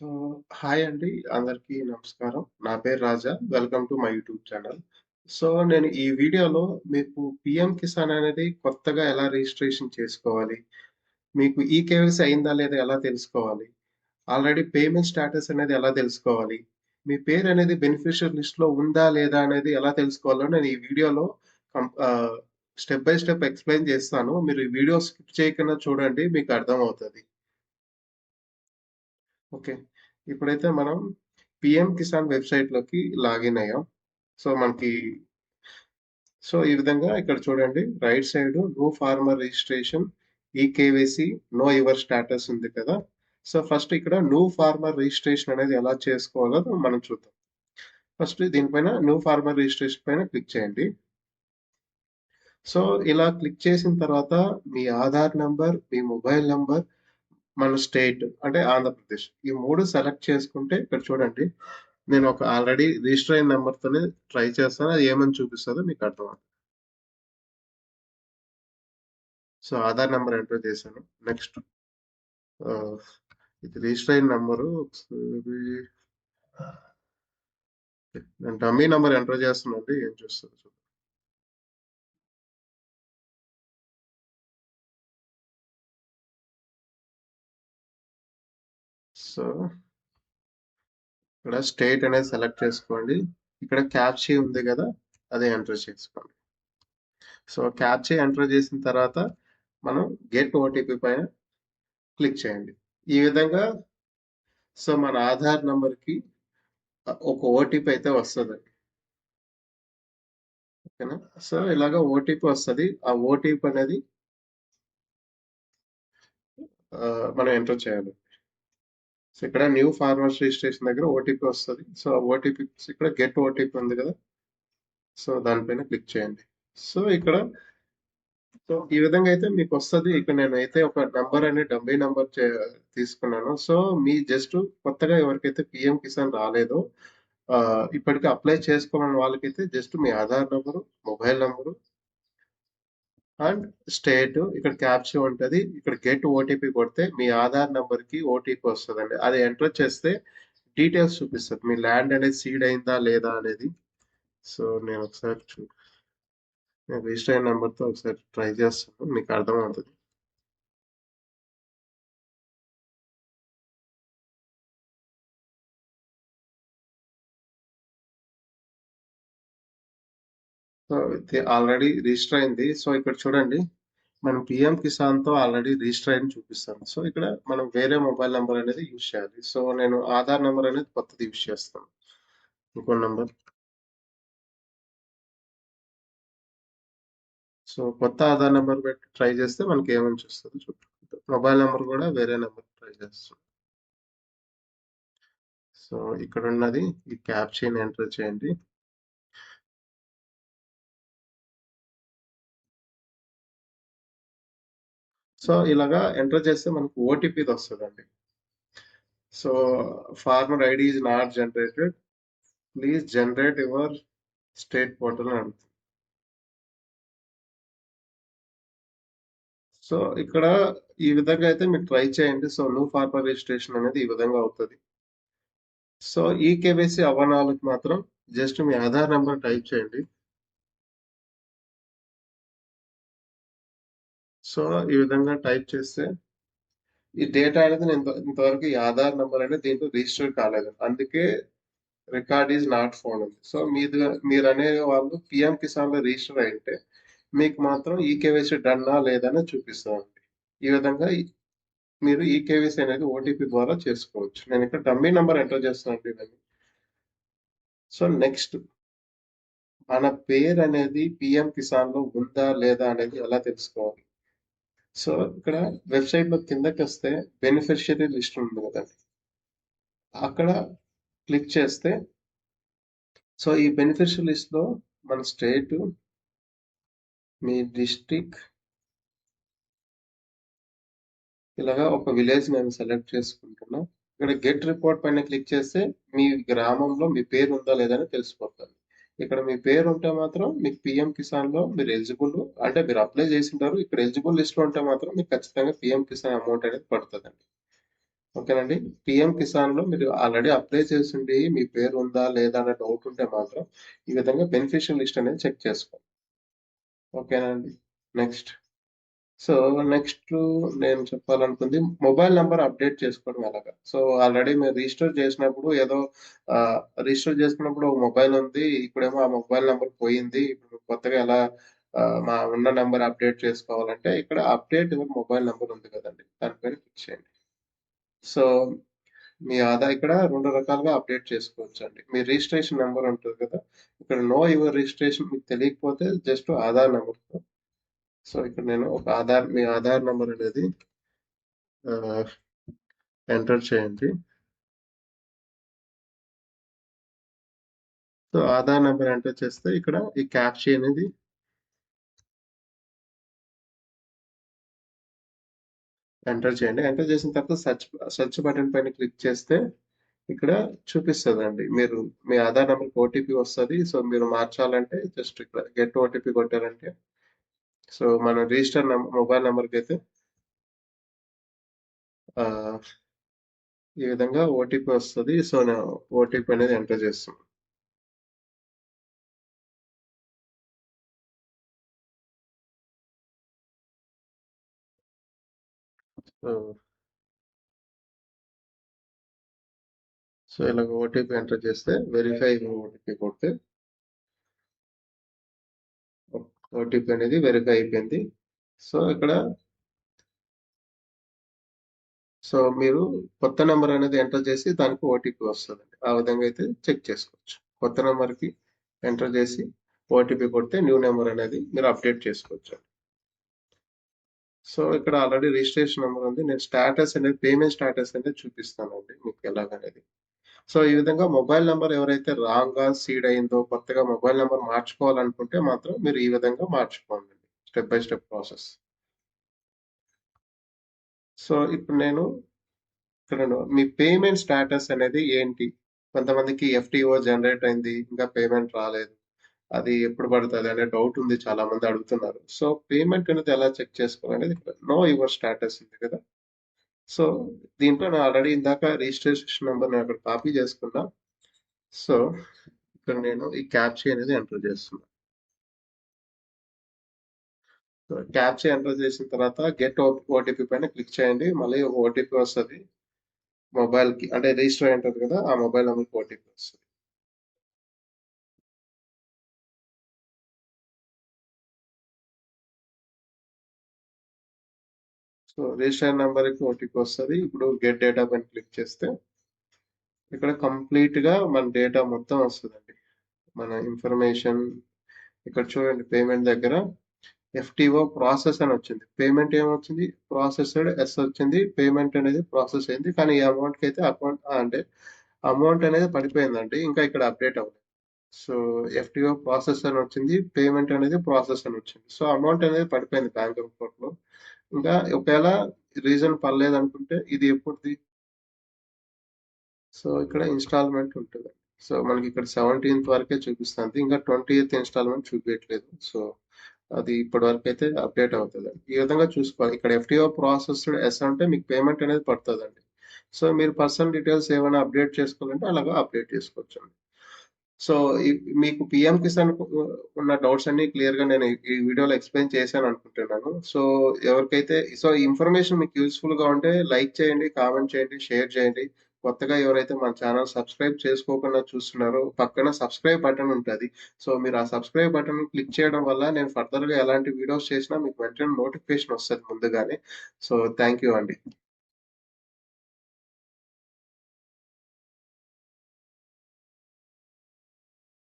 So, hi అండి. అందరికీ నమస్కారం. నా పేరు Raja. Welcome to my YouTube channel. So, నేను ఈ వీడియోలో మీకు పీఎం కిసాన్ అనేది కొత్తగా ఎలా రిజిస్ట్రేషన్ చేసుకోవాలి? మీకు ఈకేవైసీ అయిందా లేదా ఎలా తెలుసుకోవాలి? ఆల్రెడీ పేమెంట్ స్టేటస్ అనేది ఎలా తెలుసుకోవాలి? మీ పేరు అనేది బెనిఫిషియరీ లిస్ట్‌లో ఉందా లేదా అనేది ఎలా తెలుసుకోవాలో నేను ఈ వీడియోలో కం ఆహ్, స్టెప్ బై స్టెప్ ఎక్స్‌ప్లెయిన్ చేస్తాను. మీరు ఈ వీడియో స్కిప్ చేయకుండా చూడండి మీకు అర్థమవుతది. ఓకే. ఇప్పుడైతే మనం పిఎం కిసాన్ వెబ్‌సైట్‌లోకి లాగిన్ అయ్యాం. సో, మనకి సో, ఈ విధంగా ఇక్కడ చూడండి right side no farmer registration, e KYC know your status ఉంది కదా! సో, ఫస్ట్ ఇక్కడ న్యూ ఫార్మర్ రిజిస్ట్రేషన్ అనేది ఎలా చేసుకోవాలో మనం చూద్దాం. ఫస్ట్ దీనిపైన న్యూ ఫార్మర్ రిజిస్ట్రేషన్ పైన క్లిక్ చేయండి. సో, ఇలా క్లిక్ చేసిన తర్వాత మీ ఆధార్ నంబర్, మీ మొబైల్ నంబర్, మన స్టేట్ అంటే ఆంధ్రప్రదేశ్. ఈ మూడు సెలెక్ట్ చేసుకుంటే ఇక్కడ చూడండి. నేను ఒక ఆల్రెడీ రిజిస్టర్ అయిన నెంబర్తోనే ట్రై చేస్తాను. అది ఏమని చూపిస్తుందో మీకు అర్థమవుతుంది. సో, ఆధార్ నెంబర్ ఎంటర్ చేశాను. నెక్స్ట్ ఇది రిజిస్టర్ అయిన నెంబరు నేను డమ్మీ నెంబర్ ఎంటర్ చేస్తున్నాండి ఏం చూస్తదో సో ఇక్కడ స్టేట్ అనేది సెలెక్ట్ చేసుకోండి. ఇక్కడ క్యాప్చీ ఉంది కదా! అది ఎంటర్ చేసుకోండి. సో, క్యాప్చీ ఎంటర్ చేసిన తర్వాత మనం గెట్ ఓటీపీ పైన క్లిక్ చేయండి. ఈ విధంగా సో, మన ఆధార్ నంబర్‌కి ఒక ఓటీపీ అయితే వస్తుంది ఓకేనా? సో, ఇలాగ ఓటీపీ వస్తుంది ఆ ఓటీపీ అనేది మనం ఎంటర్ చేయాలి. సో, ఇక్కడ న్యూ ఫార్మర్స్ రిజిస్ట్రేషన్ దగ్గర ఓటీపీ వస్తుంది సో, ఆ ఓటీపీ ఇక్కడ గెట్ ఓటీపీ ఉంది కదా! సో, దానిపైన క్లిక్ చేయండి. సో, ఇక్కడ సో, ఈ విధంగా అయితే మీకు వస్తుంది ఇక్కడ నేనైతే ఒక నంబర్ అనే డమ్మీ నంబర్ తీసుకున్నాను. సో, మీ జస్ట్ కొత్తగా ఎవరికైతే పిఎం కిసాన్ రాలేదో ఇప్పటికీ ఇప్పటికి అప్లై చేసుకోవాలని వాళ్ళకైతే just me Aadhaar number, mobile number and state ఇక్కడ క్యాప్చా ఉంటుంది ఇక్కడ గెట్ ఓటీపీ కొడితే మీ ఆధార్ నెంబర్కి ఓటీపీ వస్తదండి. అది ఎంటర్ చేస్తే డీటెయిల్స్ చూపిస్తుంది మీ ల్యాండ్ అనేది సీడ్ అయిందా లేదా అనేది. సో, నేను ఒకసారి చూ నేను రిజిస్టర్ అయిన నెంబర్తో ఒకసారి ట్రై చేస్తాను. మీకు అర్థమవుతది. సో, ఇది ఆల్రెడీ రిజిస్టర్ అయింది. సో, ఇక్కడ చూడండి. మనం పీఎం కిసాన్‌తో ఆల్రెడీ రిజిస్టర్ అయింది చూపిస్తాను. సో, ఇక్కడ మనం వేరే మొబైల్ నెంబర్ అనేది యూజ్ చేయాలి. సో, నేను ఆధార్ నెంబర్ అనేది కొత్తది యూజ్ చేస్తాను. ఇంకో నెంబర్ సో, కొత్త ఆధార్ నెంబర్ పెట్టి ట్రై చేస్తే మనకి ఏమని చూస్తుంది మొబైల్ నెంబర్ కూడా వేరే నెంబర్ ట్రై చేస్తాను. సో, ఇక్కడ ఉన్నది ఈ క్యాప్చాని ఎంటర్ చేయండి. సో, ఇలాగా ఎంటర్ చేస్తే మనకు ఓటీపీది వస్తుందండి so, farmer ID is not generated. Please generate your state portal అని అడుగుతుంది. సో, ఇక్కడ ఈ విధంగా అయితే మీరు ట్రై చేయండి. సో, న్యూ ఫార్మర్ రిజిస్ట్రేషన్ అనేది ఈ విధంగా అవుతుంది సో, ఈ కేవైసీ అవనాలకు మాత్రం జస్ట్ మీ ఆధార్ నెంబర్ టైప్ చేయండి. సో, ఈ విధంగా టైప్ చేస్తే ఈ డేటా అనేది నేను ఇంతవరకు ఈ ఆధార్ నెంబర్ అనేది దీంట్లో రిజిస్టర్ కాలేదు. అందుకే రికార్డ్ ఈజ్ నాట్ ఫోన్ ఉంది. సో, మీది అనే వాళ్ళు పీఎం కిసాన్‌లో రిజిస్టర్ అయ్యుంటే మీకు మాత్రం ఈకేవైసీ డన్నా లేదా అని ఈ విధంగా ఈ మీరు ఈకేవైసీ అనేది ఓటీపీ ద్వారా చేసుకోవచ్చు. నేను ఇక్కడ డమ్మీ నంబర్ ఎంటర్ చేస్తానండి ఇవన్నీ. సో, నెక్స్ట్ మన పేరు అనేది పీఎం కిసాన్‌లో ఉందా లేదా అనేది ఎలా తెలుసుకోవాలి? సో, ఇక్కడ వెబ్‌సైట్‌లో కిందకొస్తే బెనిఫిషియరీ లిస్ట్ ఉంది కదండి అక్కడ క్లిక్ చేస్తే సో, ఈ బెనిఫిషియరీ లిస్ట్‌లో మన స్టేటు మీ డిస్టిక్ ఇలాగా ఒక విలేజ్ నేను సెలెక్ట్ చేసుకుంటున్నా. ఇక్కడ గెట్ రిపోర్ట్ పైన క్లిక్ చేస్తే మీ గ్రామంలో మీ పేరు ఉందా లేదా అని ఇక్కడ మీ పేరు ఉంటే మాత్రం మీకు పీఎం కిసాన్‌లో మీరు ఎలిజిబుల్ అంటే మీరు అప్లై చేసుంటారు. ఇక్కడ ఎలిజిబుల్ లిస్ట్‌లో ఉంటే మాత్రం మీకు ఖచ్చితంగా పిఎం కిసాన్ అమౌంట్ అనేది పడుతుందండి. ఓకేనండి? పిఎం కిసాన్లో మీరు ఆల్రెడీ అప్లై చేసిండి మీ పేరు ఉందా లేదా అనే డౌట్ ఉంటే మాత్రం ఈ విధంగా బెనిఫిషియల్ లిస్ట్ అనేది చెక్ చేసుకోండి ఓకేనండి? నెక్స్ట్ సో నెక్స్ట్ నేను చెప్పాలనుకుంది మొబైల్ నెంబర్ అప్డేట్ చేసుకోవడం ఎలాగా? సో ఆల్రెడీ మీరు రిజిస్టర్ చేసినప్పుడు ఏదో రిజిస్టర్ చేసుకున్నప్పుడు ఒక మొబైల్ ఉంది ఇప్పుడేమో ఆ మొబైల్ నెంబర్ పోయింది ఇప్పుడు కొత్తగా ఎలా మా ఉన్న నెంబర్ అప్డేట్ చేసుకోవాలంటే ఇక్కడ అప్డేట్ యువర్ మొబైల్ నెంబర్ ఉంది కదండి దానిపైన క్లిక్ చేయండి. సో మీ ఆధార్ ఇక్కడ రెండు రకాలుగా అప్డేట్ చేసుకోవచ్చు అండి మీ రిజిస్ట్రేషన్ నెంబర్ ఉంటుంది కదా ఇక్కడ నో యువర్ రిజిస్ట్రేషన్ మీకు తెలియకపోతే జస్ట్ ఆధార్ నెంబర్తో సో ఇక్కడ నేను ఒక ఆధార్ మీ ఆధార్ నెంబర్ అనేది ఎంటర్ చేయండి. సో ఆధార్ నెంబర్ ఎంటర్ చేస్తే ఇక్కడ ఈ క్యాప్చీ అనేది ఎంటర్ చేయండి. ఎంటర్ చేసిన తర్వాత సర్చ్ సర్చ్ బటన్ పైన క్లిక్ చేస్తే ఇక్కడ చూపిస్తుందండి. మీరు మీ ఆధార్ నెంబర్కి ఓటీపీ వస్తుంది. సో మీరు మార్చాలంటే జస్ట్ ఇక్కడ గెట్ ఓటీపీ కొట్టారంటే సో మన రిజిస్టర్ మొబైల్ నెంబర్కి అయితే ఈ విధంగా ఓటీపీ వస్తుంది. సో నేను ఓటీపీ అనేది ఎంటర్ చేస్తున్నాను సో సో ఇలాగ ఓటీపీ ఎంటర్ చేస్తే వెరిఫై ఓటీపీ కొడితే ఓటీపీ అనేది వెరిఫై అయిపోయింది. సో ఇక్కడ సో మీరు కొత్త నెంబర్ అనేది ఎంటర్ చేసి దానికి ఓటీపీ వస్తుందండి. ఆ విధంగా అయితే చెక్ చేసుకోవచ్చు. కొత్త నెంబర్కి ఎంటర్ చేసి ఓటీపీ కొడితే న్యూ నెంబర్ అనేది మీరు అప్డేట్ చేసుకోవచ్చు. సో ఇక్కడ ఆల్రెడీ రిజిస్ట్రేషన్ నెంబర్ ఉంది. నేను స్టాటస్ అనేది పేమెంట్ స్టాటస్ అనేది చూపిస్తానండి మీకు ఎలాగనేది. సో ఈ విధంగా మొబైల్ నెంబర్ ఎవరైతే రాంగ్గా సీడ్ అయిందో కొత్తగా మొబైల్ నెంబర్ మార్చుకోవాలనుకుంటే మాత్రం మీరు ఈ విధంగా మార్చుకోండి. Step by step process. So ఇప్పుడు నేను ఇక్కడ మీ పేమెంట్ స్టాటస్ అనేది ఏంటి? కొంతమందికి ఎఫ్టిఓ జనరేట్ అయింది ఇంకా పేమెంట్ రాలేదు. అది ఎప్పుడు పడుతుంది అనే డౌట్ ఉంది చాలా మంది అడుగుతున్నారు. సో పేమెంట్ అనేది ఎలా చెక్ చేసుకోవాలనేది నో యువర్ స్టాటస్ ఉంది కదా. సో దీంట్లో నేను ఆల్రెడీ ఇందాక రిజిస్ట్రేషన్ నెంబర్ నేను అక్కడ కాపీ చేసుకున్నా. సో ఇక్కడ నేను ఈ క్యాప్చీ అనేది ఎంటర్ చేస్తున్నా. సో క్యాప్చీ ఎంటర్ చేసిన తర్వాత గెట్ ఓటీపీ పైన క్లిక్ చేయండి. మళ్ళీ ఓటీపీ వస్తుంది. మొబైల్కి అంటే రిజిస్టర్ అయి ఉంటుంది కదా ఆ మొబైల్ నెంబర్కి ఓటీపీ వస్తుంది. సో రిజిస్టర్ నెంబర్కి ఓటీపీ వస్తుంది. ఇప్పుడు గెట్ డేటా పైన క్లిక్ చేస్తే ఇక్కడ కంప్లీట్గా మన డేటా మొత్తం వస్తుందండి. మన ఇన్ఫర్మేషన్ ఇక్కడ చూడండి పేమెంట్ దగ్గర ఎఫ్టిఓ ప్రాసెస్ అని వచ్చింది. పేమెంట్ ఏమొచ్చింది? ప్రాసెస్డ్ ఎస్ వచ్చింది. పేమెంట్ అనేది ప్రాసెస్ అయింది. కానీ ఈ అమౌంట్కి అయితే అకౌంట్ అంటే అమౌంట్ అనేది పడిపోయిందండి. ఇంకా ఇక్కడ అప్డేట్ అవ్వలేదు. సో ఎఫ్టిఓ ప్రాసెస్ అని వచ్చింది. పేమెంట్ అనేది ప్రాసెస్ అని వచ్చింది. సో అమౌంట్ అనేది పడిపోయింది బ్యాంక్ అకౌంట్లో ఇంకా ఒకవేళ రీజన్ పర్లేదు అనుకుంటే ఇది ఎప్పుడుది? సో ఇక్కడ ఇన్స్టాల్మెంట్ ఉంటుంది. సో మనకి ఇక్కడ సెవెంటీన్త్ వరకే చూపిస్తుంది. ఇంకా ట్వంటీ ఎయిత్ ఇన్స్టాల్మెంట్ చూపించట్లేదు సో అది ఇప్పటి వరకు అయితే అప్డేట్ అవుతుంది. ఈ విధంగా చూసుకోవాలి. ఇక్కడ ఎఫ్టీఓ ప్రాసెస్ ఎస్ అంటే మీకు పేమెంట్ అనేది పడుతుందండి. సో మీరు పర్సనల్ డీటెయిల్స్ ఏమైనా అప్డేట్ చేసుకోవాలంటే అలాగా అప్డేట్ చేసుకోవచ్చు సో ఈ- మీకు పిఎం కిసాన్ ఉన్న డౌట్స్ అన్ని క్లియర్గా నేను ఈ వీడియోలో ఎక్స్ప్లెయిన్ చేశాను అనుకుంటున్నాను. సో ఎవరికైతే సో ఇన్ఫర్మేషన్ మీకు యూస్ఫుల్గా ఉంటే లైక్ చేయండి కామెంట్ చేయండి షేర్ చేయండి. కొత్తగా ఎవరైతే మన ఛానల్ సబ్స్క్రైబ్ చేసుకోకుండా చూస్తున్నారో పక్కన సబ్స్క్రైబ్ బటన్ ఉంటుంది. సో మీరు ఆ సబ్స్క్రైబ్ బటన్ క్లిక్ చేయడం వల్ల నేను ఫర్దర్గా ఎలాంటి వీడియోస్ చేసినా మీకు వెంటనే నోటిఫికేషన్ వస్తుంది ముందుగానే. సో థ్యాంక్ యూ అండి.